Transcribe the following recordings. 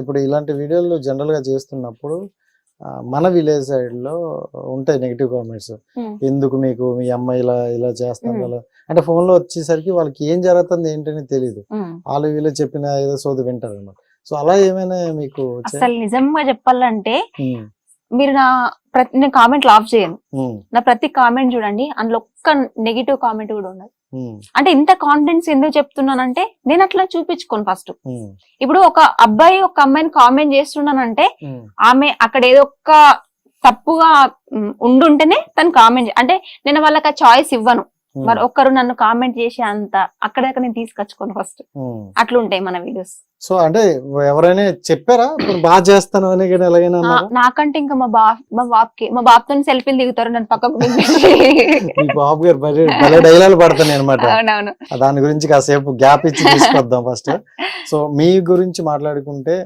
ఇప్పుడు ఇలాంటి వీడియోలు జనరల్గా చేస్తున్నప్పుడు మన విలేజ్ సైడ్లో ఉంటాయి నెగిటివ్ కామెంట్స్ Hmm. ఎందుకు మీకు మీ అమ్మాయి ఇలా ఇలా చేస్తాను Hmm. అంటే ఫోన్లో వచ్చేసరికి వాళ్ళకి ఏం జరుగుతుంది ఏంటని తెలియదు ఉమ్. వాళ్ళు వీళ్ళు చెప్పిన ఏదో సోది వింటారు అనమాట సో అలా ఏమైనా మీకు? అసలు నిజంగా చెప్పాలంటే Hmm. మీరు నా ప్రతి నేను కామెంట్ ఆఫ్ చేయను Hmm. నా ప్రతి కామెంట్ చూడండి అందులో ఒక్క నెగిటివ్ కామెంట్ కూడా ఉండదు Hmm. అంటే ఇంత కాన్ఫిడెన్స్ ఎందుకు చెప్తున్నానంటే నేను అట్లా చూపించుకోను ఫస్ట్. ఇప్పుడు ఒక అబ్బాయి ఒక అమ్మాయిని కామెంట్ చేస్తున్నానంటే. ఆమె అక్కడ ఏదో ఒక తప్పుగా ఉండుంటేనే తను కామెంట్ అంటే నేను వాళ్ళకి ఆ చాయిస్ ఇవ్వను. మరి ఒక్కరు నన్ను కామెంట్ చేసే అంత అక్కడక్కడ నేను తీసుకొచ్చుకోను ఫస్ట్ Hmm. అట్లుంటాయి మన వీడియోస్ సో అంటే ఎవరైనా చెప్పారా? ఇప్పుడు బాగా చేస్తాను అని ఎలాగైనా? నాకంటే ఇంకా మా బా మా బాబుకి మా బాబుతో సెల్ఫీలు దిగుతారు నన్ను పక్కకు. మీ బాబు గారు భలే డైలాగ్ పడతాను అనమాట దాని గురించి కాసేపు గ్యాప్ ఇచ్చి తీసుకొద్దాం ఫస్ట్ సో మీ గురించి మాట్లాడుకుంటే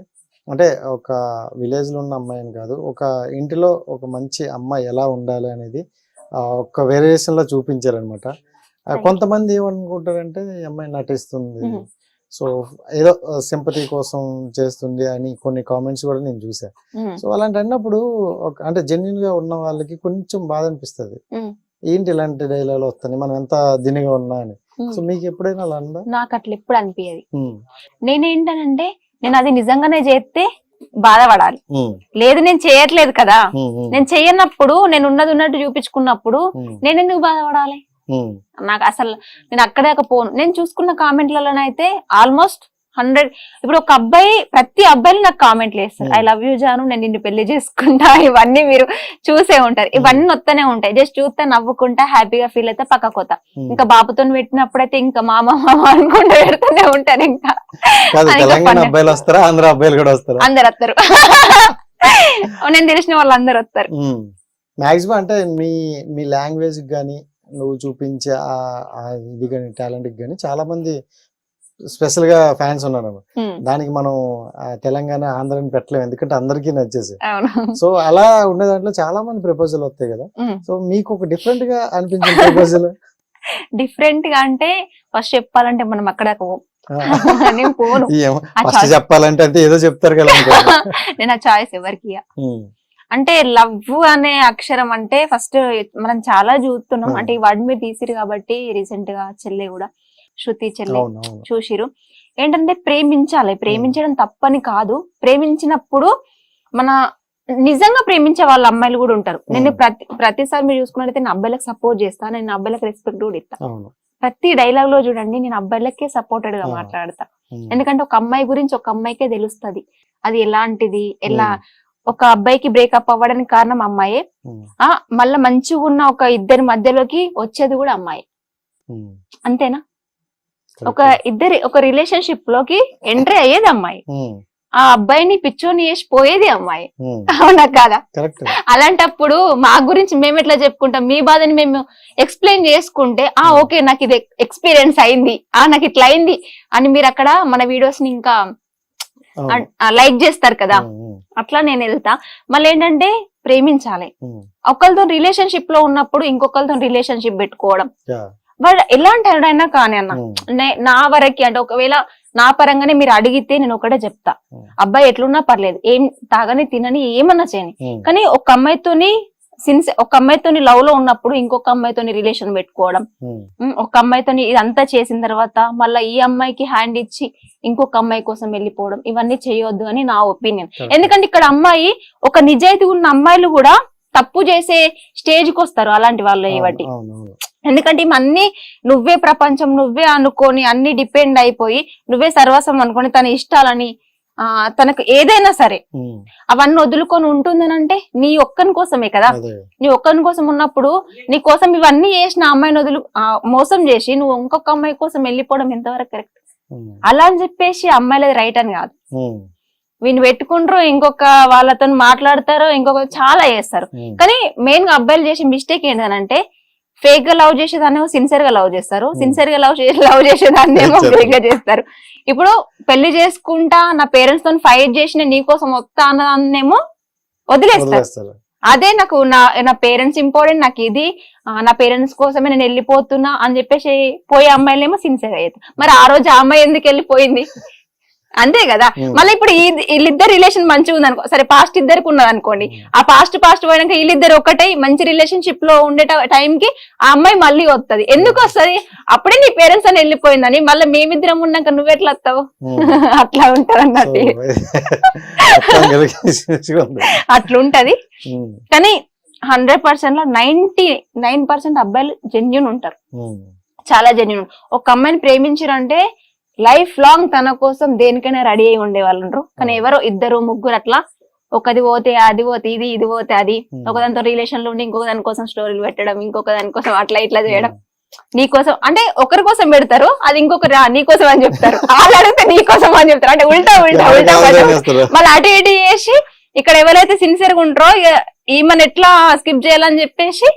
అంటే ఒక విలేజ్లో ఉన్న అమ్మాయిని కాదు ఒక ఇంటిలో ఒక మంచి అమ్మాయి ఎలా ఉండాలి అనేది ఒక వేరియేషన్లో చూపించారనమాట కొంతమంది ఏమనుకుంటారంటే ఈ అమ్మాయి నటిస్తుంది. సో ఏదో సింపతి కోసం చేస్తుంది అని కొన్ని కామెంట్స్ కూడా నేను చూసా. సో అలాంటి అన్నప్పుడు అంటే జెన్యున్గా ఉన్న వాళ్ళకి కొంచెం బాధ అనిపిస్తుంది. ఏంటి ఇలాంటి డైలాగ్ వస్తాయి మనం ఎంత దినిగా ఉన్నా అని. సో మీకు ఎప్పుడైనా అలా నాకు అట్లా ఎప్పుడు అనిపించదు నేనేంటనంటే నేను అది నిజంగానే చేస్తే బాధపడాలి. లేదు నేను చేయట్లేదు కదా. నేను చెయ్యనప్పుడు నేను ఉన్నది ఉన్నట్టు చూపించుకున్నప్పుడు నేను ఎందుకు బాధపడాలి? నాకు అసలు నేను అక్కడే పోను నేను చూసుకున్న కామెంట్లలోనైతే ఆల్మోస్ట్ హండ్రెడ్ ఇప్పుడు ఒక అబ్బాయి ప్రతి అబ్బాయిలు నాకు కామెంట్లు వేస్తారు Hmm. I love you Janu నేను నిన్ను పెళ్ళి చేసుకుంటా. ఇవన్నీ మీరు చూసే ఉంటారు. ఇవన్నీ వస్తూనే ఉంటాయి. జస్ట్ చూస్తే నవ్వుకుంటా హ్యాపీగా ఫీల్ అయితే పక్కకొత ఇంకా బాబుతో పెట్టినప్పుడైతే ఇంకా మామ మామ అనుకుంటూ పెడుతూనే ఉంటారు ఇంకా. అబ్బాయిలు వస్తారా? ఆంధ్ర అబ్బాయిలు కూడా వస్తారా? అందరు వస్తారు నేను తెలిసిన వాళ్ళు అందరు వస్తారు మాక్సిమం అంటే మీ మీ లాంగ్వేజ్ కానీ నువ్వు చూపించే ఇది కానీ టాలెంట్ కానీ చాలా మంది స్పెషల్గా ఫ్యాన్స్ ఉన్నారు. దానికి మనం తెలంగాణ ఆంధ్రాని పెట్టలేము ఎందుకంటే అందరికీ నచ్చేసి. సో అలా ఉండే దాంట్లో చాలా మంది ప్రపోజల్ వస్తాయి కదా. సో మీకు ఒక డిఫరెంట్గా అనిపించిన ప్రపోజల్ డిఫరెంట్ గా అంటే ఫస్ట్ చెప్పాలంటే మనం అక్కడ పోను. ఫస్ట్ చెప్పాలంటే అంటే ఏదో చెప్తారు కదా. నేను ఆ చాయిస్ ఎవరికి. అంటే లవ్ అనే అక్షరం అంటే ఫస్ట్ మనం చాలా చూస్తున్నాం. అంటే ఈ వర్డ్ మీరు తీసిరు కాబట్టి రీసెంట్గా చెల్లె కూడా. శృతి చెల్లె చూసిరు. ఏంటంటే ప్రేమించాలి. ప్రేమించడం తప్పని కాదు. ప్రేమించినప్పుడు మన నిజంగా ప్రేమించే వాళ్ళ అమ్మాయిలు కూడా ఉంటారు. నేను. ప్రతి ప్రతిసారి మీరు చూసుకున్నట్లయితే నేను అబ్బాయిలకు సపోర్ట్ చేస్తాను నేను అబ్బాయిలకు రెస్పెక్ట్ కూడా ఇస్తాను అవును. ప్రతి డైలాగ్లో చూడండి నేను అబ్బాయిలకే సపోర్టెడ్గా. మాట్లాడతా. ఎందుకంటే ఒక అమ్మాయి గురించి ఒక అమ్మాయికే తెలుస్తది. అది ఎలాంటిది? ఎలా. ఒక అబ్బాయికి బ్రేకప్ అవ్వడానికి కారణం అమ్మాయే. ఆ మళ్ళా మంచిగా ఉన్న ఒక ఇద్దరి మధ్యలోకి వచ్చేది కూడా అమ్మాయి. అంతేనా? ఒక. ఇద్దరి ఒక రిలేషన్షిప్లోకి ఎంట్రీ అయ్యేది అమ్మాయి. ఆ అబ్బాయిని పిచ్చోని చేసి పోయేది అమ్మాయి. అవునా కాదా అలాంటప్పుడు మా గురించి మేము ఎట్లా చెప్పుకుంటాం మీ బాధని మేము ఎక్స్ప్లెయిన్ చేసుకుంటే ఆ. ఓకే నాకు ఇది ఎక్స్పీరియన్స్ అయింది ఆ నాకు ఇట్లా అయింది అని మీరు అక్కడ మన వీడియోస్ని ఇంకా. లైక్ చేస్తారు కదా. అట్లా నేను వెళ్తా మళ్ళీ ఏంటంటే ప్రేమించాలి. ఒకరితో రిలేషన్షిప్లో ఉన్నప్పుడు ఇంకొకరితో రిలేషన్షిప్ పెట్టుకోవడం వాడు ఎలాంటి వాడైనా కానీ అన్న. నే- వరకి అంటే ఒకవేళ నా పరంగానే మీరు అడిగితే నేను ఒకటే చెప్తా. అబ్బాయి ఎట్లున్నా పర్లేదు ఏం తాగని తినని ఏమన్నా చేయని. కానీ ఒక అమ్మాయితోని సిన్స్ ఒక అమ్మాయితోని లవ్లో ఉన్నప్పుడు ఇంకొక అమ్మాయితోని రిలేషన్ పెట్టుకోవడం ఒక అమ్మాయితోని ఇదంతా చేసిన తర్వాత మళ్ళీ ఈ అమ్మాయికి హ్యాండ్ ఇచ్చి ఇంకొక అమ్మాయి కోసం వెళ్ళిపోవడం ఇవన్నీ చేయొద్దు అని నా ఒపీనియన్. ఎందుకంటే ఇక్కడ అమ్మాయి ఒక నిజాయితీ ఉన్న అమ్మాయిలు కూడా తప్పు చేసే స్టేజ్కి వస్తారు అలాంటి వాళ్ళు అవును. ఎందుకంటే ఇవి అన్ని నువ్వే ప్రపంచం నువ్వే అనుకొని అన్ని డిపెండ్ అయిపోయి నువ్వే సర్వస్వం అనుకొని తన ఇష్టాలని ఆ తనకు ఏదైనా సరే. అవన్నీ వదులుకొని ఉంటుందనంటే నీ ఒక్కని కోసమే కదా నీ ఒక్కని కోసం ఉన్నప్పుడు నీ కోసం ఇవన్నీ చేసిన అమ్మాయిని వదులు మోసం చేసి నువ్వు ఇంకొక అమ్మాయి కోసం వెళ్ళిపోవడం ఎంతవరకు కరెక్ట్. అలా అని చెప్పేసి అమ్మాయిలది రైట్ అని కాదు. వీళ్ళు పెట్టుకుంటారు ఇంకొక వాళ్ళతో మాట్లాడతారు ఇంకొక చాలా చేస్తారు. కానీ మెయిన్గా అబ్బాయిలు చేసే మిస్టేక్ ఏంటంటే ఫేక్గా లవ్ చేసేదాన్నేమో సిన్సియర్గా లవ్ చేస్తారు. సిన్సియర్గా లవ్ చేసి లవ్ చేసేదాన్నేమో చేస్తారు. ఫేక్గా చేస్తారు. ఇప్పుడు పెళ్ళి చేసుకుంటా నా పేరెంట్స్తో ఫైట్ చేసి నేను నీకోసం వస్తా అన్నదాన్నేమో వదిలేస్తారు. అదే నాకు నా నా పేరెంట్స్ ఇంపార్టెంట్ నాకు ఇది నా పేరెంట్స్ కోసమే నేను వెళ్ళిపోతున్నా అని చెప్పేసి పోయే అమ్మాయిలేమో సిన్సియర్ అయ్యేది మరి ఆ రోజు ఆ అమ్మాయి ఎందుకు వెళ్ళిపోయింది? అంతే కదా. మళ్ళీ ఇప్పుడు వీళ్ళిద్దరు రిలేషన్ మంచిగా ఉంది అనుకో సరే పాస్ట్ ఇద్దరికి ఉన్నది అనుకోండి ఆ పాస్ట్ పాస్ట్ పోయినాక వీళ్ళిద్దరు ఒకటే మంచి రిలేషన్షిప్లో ఉండే టైం కి ఆ అమ్మాయి మళ్ళీ వస్తది ఎందుకు వస్తది? అప్పుడే నీ పేరెంట్స్ అని వెళ్ళిపోయిందని మళ్ళీ మేమిద్దరం ఉన్నాక నువ్వు ఎట్లా వస్తావు. అట్లా ఉంటది సో, అన్నట్టు మొత్తం కలిసి ఉంది. అట్లా ఉంటది ఉమ్. కానీ హండ్రెడ్ పర్సెంట్లో నైన్టీ నైన్ పర్సెంట్ అబ్బాయిలు జెన్యున్ ఉంటారు. చాలా జెన్యున్ ఒక అమ్మాయిని ప్రేమించారంటే లైఫ్ లాంగ్ తన కోసం దేనికైనా రెడీ అయి ఉండేవాళ్ళు కానీ ఎవరో ఇద్దరు ముగ్గురు అట్లా ఒకది పోతే అది పోతే ఇది ఇది పోతే అది. ఒకదానితో రిలేషన్లో ఉండి ఇంకొక దాని కోసం స్టోరీలు పెట్టడం ఇంకొక దాని కోసం అట్లా ఇట్లా చేయడం. నీ కోసం అంటే ఒకరి కోసం పెడతారు అది ఇంకొకరు నీ కోసం అని చెప్తారు. వాళ్ళు అడిగితే నీ కోసం అని చెప్తారు. అంటే ఉల్టా ఉల్టా ఉల్టా. మళ్ళీ అటు ఇటు చేసి ఇక్కడ ఎవరైతే సిన్సియర్గా ఉంటారో ఈమెను ఎట్లా స్కిప్ చేయాలని చెప్పేసి.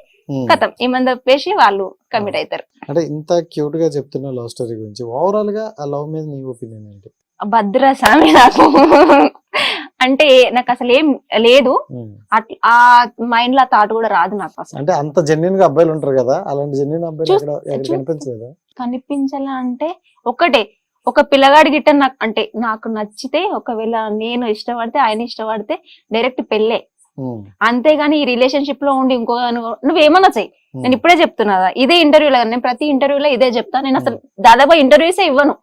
కథం. ఈమెను చెప్పేసి వాళ్ళు కమిట్ అవుతారు అంటే ఇంత క్యూట్గా చెప్తున్న లవ్ స్టోరీ గురించి ఓవరాల్గా ఆ లవ్ మీద నీ ఒపీనియన్ ఏంటి? భద్ర స్వామి నాకు. అంటే నాకు అసలు ఏం లేదు. అట్లా ఆ మైండ్లో థాట్ కూడా రాదు నాకు అసలు. అంటే అంత జెన్యున్గా అబ్బాయిలు ఉంటారు కదా అలాంటి జెన్యున్ అబ్బాయిలు కనిపించలేదా? కనిపించాలా అంటే ఒకటే. ఒక పిల్లగాడి గిట్ట నాకు అంటే నాకు నచ్చితే ఒకవేళ నేను ఇష్టపడితే ఆయన ఇష్టపడితే డైరెక్ట్ పెళ్ళే. అంతేగాని ఈ రిలేషన్షిప్లో ఉండి ఇంకో నువ్వేమన్నా చెయ్యి. నేను ఇప్పుడే చెప్తున్నా. ఇదే ఇంటర్వ్యూలో నేను ప్రతి ఇంటర్వ్యూలో ఇదే చెప్తా. నేను అసలు దాదాపు ఇంటర్వ్యూసే ఇవ్వను.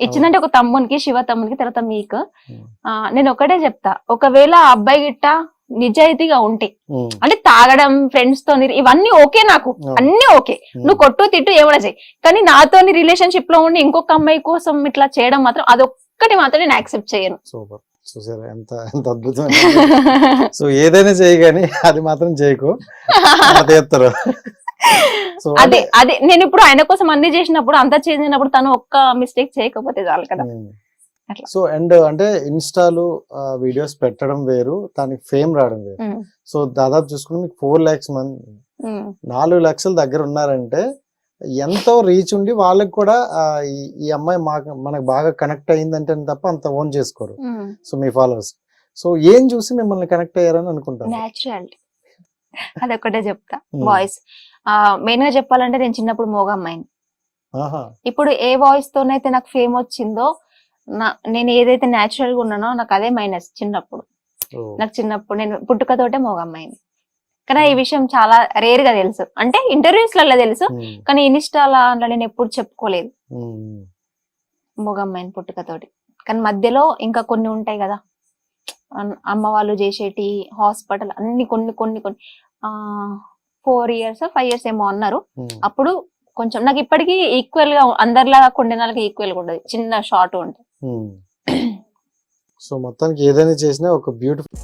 ఇచ్చిందంటే ఒక తమ్మునికి శివ తమ్మునికి తర్వాత మీకు. నేను ఒకటే చెప్తా. ఒకవేళ ఆ అబ్బాయి గిట్ట నిజాయితీగా ఉంటే. అంటే తాగడం ఫ్రెండ్స్ తోని ఇవన్నీ ఓకే నాకు. అన్ని ఓకే. నువ్వు కొట్టు తిట్టు ఏమైనా చెయ్యి. కానీ నాతోని రిలేషన్షిప్లో ఉండి ఇంకొక అమ్మాయి కోసం ఇట్లా చేయడం మాత్రం అదొక్కటి మాత్రం నేను యాక్సెప్ట్ చేయను. చూసారా? ఎంత ఎంత అద్భుతమైన సో ఏదైనా చేయి కానీ అది మాత్రం చేయకు. సో అదే అదే. నేను ఇప్పుడు ఆయన కోసం అన్ని చేసినప్పుడు అంతా చేసినప్పుడు తను ఒక్క మిస్టేక్ చేయకపోతే చాలు కదా. సో అండ్ అంటే ఇన్స్టాలు వీడియోస్ పెట్టడం వేరు దానికి ఫేమ్ రావడం వేరు. సో దాదాపు చూసుకుంటే మీకు ఫోర్ లాక్స్ మంది నాలుగు లక్షల దగ్గర ఉన్నారంటే ఎంతో రీచ్ ఉండి వాళ్ళకి కూడా ఈ- అమ్మాయి మాకు మనకు బాగా కనెక్ట్ అయిందంటే తప్ప అంత ఓన్ చేసుకోరు. సో మీ ఫాలోవర్స్ సో ఏం చూసి మిమ్మల్ని కనెక్ట్ అయ్యారని అనుకుంటారు? న్యాచురాలిటీ అదొక్కటే చెప్తా. వాయిస్ మెయిన్గా చెప్పాలంటే నేను చిన్నప్పుడు మోగ అమ్మాయిని. ఇప్పుడు ఏ వాయిస్ తోనైతే నాకు ఫేమ్ వచ్చిందో నేను ఏదైతే న్యాచురల్గా ఉన్నానో నాకు అదే మైనస్ చిన్నప్పుడు. నాకు చిన్నప్పుడు నేను పుట్టుకతోటే మోగ అమ్మాయిని. కానీ ఈ విషయం చాలా రేర్గా తెలుసు. అంటే ఇంటర్వ్యూస్లలో తెలుసు ఉమ్, కానీ ఇన్స్టాలా అట్లా నేను ఎప్పుడు చెప్పుకోలేదు. ఉమ్, మోగ అమ్మాయిని పుట్టుకతోటి. కానీ మధ్యలో ఇంకా కొన్ని ఉంటాయి కదా. అమ్మ వాళ్ళు చేసేటి హాస్పిటల్ అన్ని కొన్ని కొన్ని కొన్ని ఆ ఫోర్ ఇయర్స్ ఫైవ్ ఇయర్స్ ఏమో అన్నారు. అప్పుడు కొంచెం నాకు ఇప్పటికీ ఈక్వల్గా అందరిలాగా కొండనాలకి ఈక్వల్గా ఉండదు. చిన్న షార్ట్ ఉంటుంది. సో మొత్తానికి ఏదైనా చేసినా ఒక బ్యూటిఫుల్